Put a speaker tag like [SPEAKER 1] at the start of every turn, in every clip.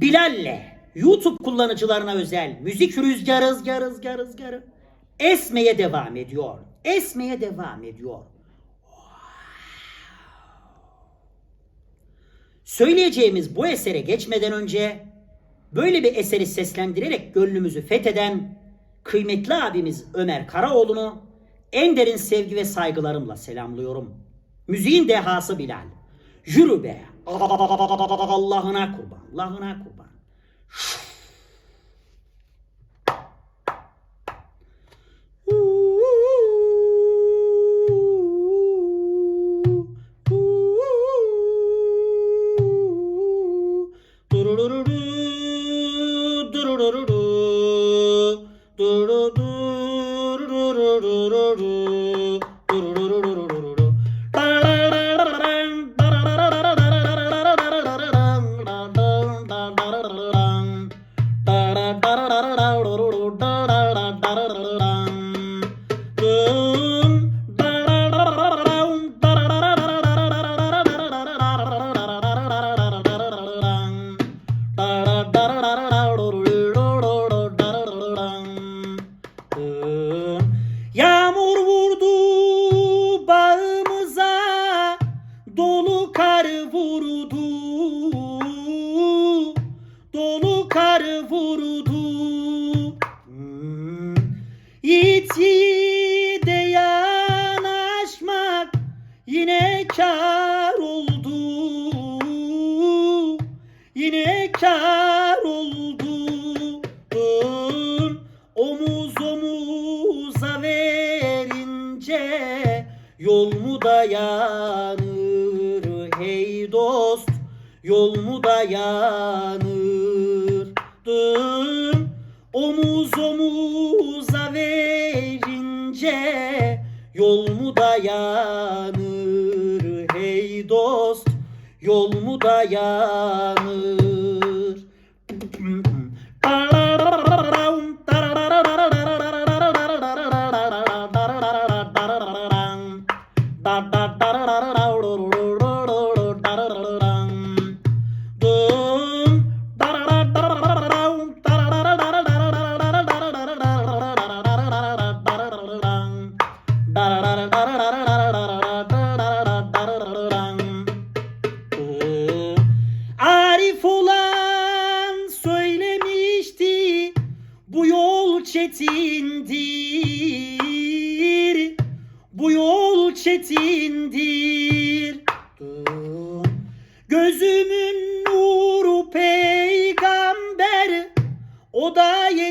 [SPEAKER 1] Bilal'le YouTube kullanıcılarına özel müzik rüzgarı rüzgarı rüzgarı rüzgarı esmeye devam ediyor. Esmeye devam ediyor. Söyleyeceğimiz bu esere geçmeden önce böyle bir eseri seslendirerek gönlümüzü fetheden kıymetli abimiz Ömer Karaoğlu'nu en derin sevgi ve saygılarımla selamlıyorum. Müziğin dehası Bilal. Yürü be. Allah'ına kurban. Allah'ına kurban. Durururu, durururu, dururururururu, dururururururu. Kar vurdu Dolu kar vurdu. Yiğit yiğide yanaşmak Yine kar oldu. Yine kar oldu. Omuz omuza verince Yol mu dayanır hey dost Yol mu dayanır Dım. Omuz omuza verince Yol mu dayanır hey dost Yol mu dayanır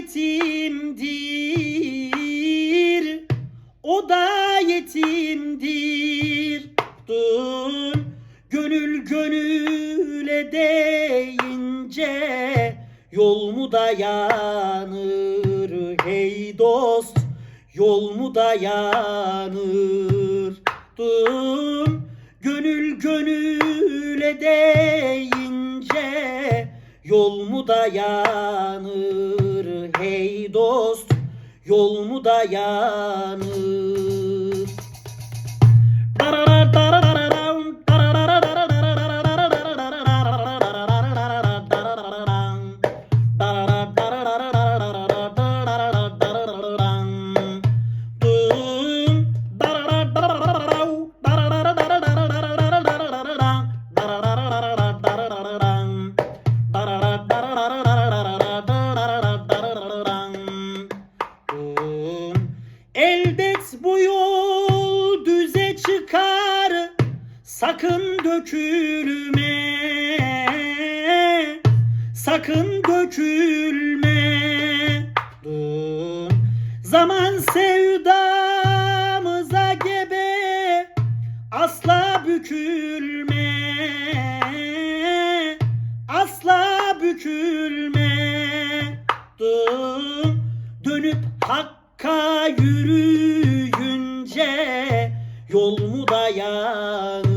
[SPEAKER 1] yetimdir o da yetimdir Dur. Gönül gönüle deyince Yol mu dayanır hey dost Yol mu dayanır Dur. Gönül gönüle deyince Yol mu dayanır hey dost. Yol mu dayanır Elbet bu yol düze çıkar. Sakın dökülme. Sakın dökülme. Dur. Zaman sevdamıza gebe. Asla bükülme Yol mu dayanır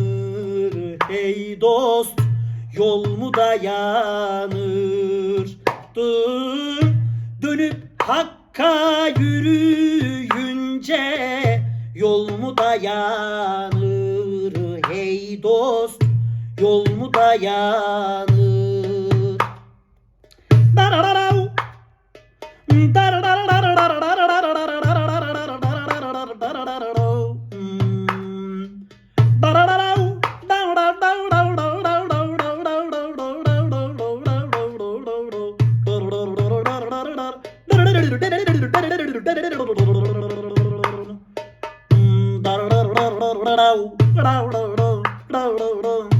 [SPEAKER 1] hey dost? Yol mu dayanır? Dur dönüp hakka yürüyünce Yol mu dayanır hey dost? Yol mu dayanır? Darararav Darararav ഇടും